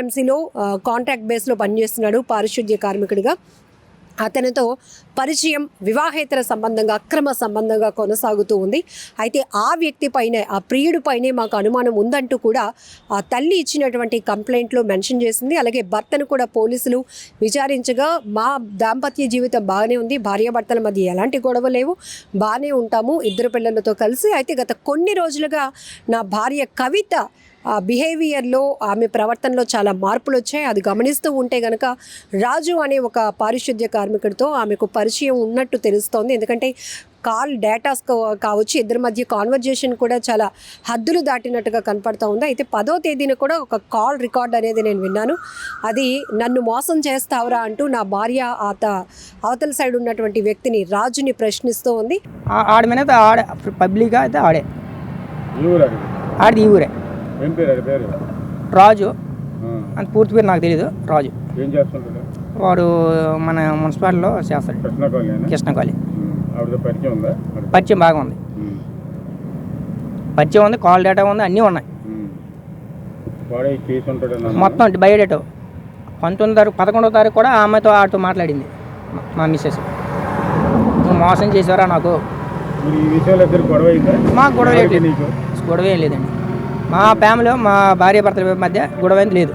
ఎంసీలో contract బేస్లో పనిచేస్తున్నాడు పారిశుద్ధ్య కార్మికుడిగా. అతనితో పరిచయం వివాహేతర సంబంధంగా అక్రమ సంబంధంగా కొనసాగుతూ ఉంది. అయితే ఆ వ్యక్తి పైనే ఆ ప్రియుడి పైనే మాకు అనుమానం ఉందంటూ కూడా ఆ తల్లి ఇచ్చినటువంటి కంప్లైంట్లో మెన్షన్ చేసింది. అలాగే భర్తను కూడా పోలీసులు విచారించగా మా దాంపత్య జీవితం బాగానే ఉంది భార్యాభర్తల మధ్య ఎలాంటి గొడవ లేవు బాగానే ఉంటాము ఇద్దరు పిల్లలతో కలిసి. అయితే గత కొన్ని రోజులుగా నా భార్య కవిత బిహేవియర్లో ఆమె ప్రవర్తనలో చాలా మార్పులు వచ్చాయి అది గమనిస్తూ ఉంటే గనక రాజు అనే ఒక పారిశుద్ధ్య కార్మికుడితో ఆమెకు పరిచయం ఉన్నట్టు తెలుస్తోంది. ఎందుకంటే కాల్ డేటాస్ కా- కావచ్చు ఇద్దరి మధ్య కాన్వర్జేషన్ కూడా చాలా హద్దులు దాటినట్టుగా కనపడతా ఉంది. అయితే పదో తేదీన కూడా ఒక కాల్ రికార్డ్ అనేది నేను విన్నాను. అది నన్ను మోసం చేస్తావురా అంటూ నా భార్య ఆత అవతల సైడ్ ఉన్నటువంటి వ్యక్తిని రాజుని ప్రశ్నిస్తూ ఉంది. ఆ- ఆడి మీద ఆడే పబ్లిక్గా అయితే ఆడే. ఆడిది ఈ ఊరే. ఏం పేరు? అది పేరు? రాజు. అని పూర్తి పేరు నాకు తెలియదు రాజు. ఏం చేస్తుంటాడు? వాడు మన మున్సిపాలిటీలో చేస్తాడు. కృష్ణ కాలనీ పరిచయం బాగా ఉంది. పరిచయం ఉంది కాల్ డేటా ఉంది అన్నీ ఉన్నాయి. మొత్తం బయోడేటా. పంతొమ్మిది తారీఖు పదకొండవ తారీఖు కూడా ఆమెతో ఆడితో మాట్లాడింది. మా- మిస్సెస్. మోసం చేసారా నాకు? మాకు గొడవ గొడవ ఏం లేదండి. మా ఫ్యామిలీ మా భార్య భర్తల మధ్య గొడవ లేదు.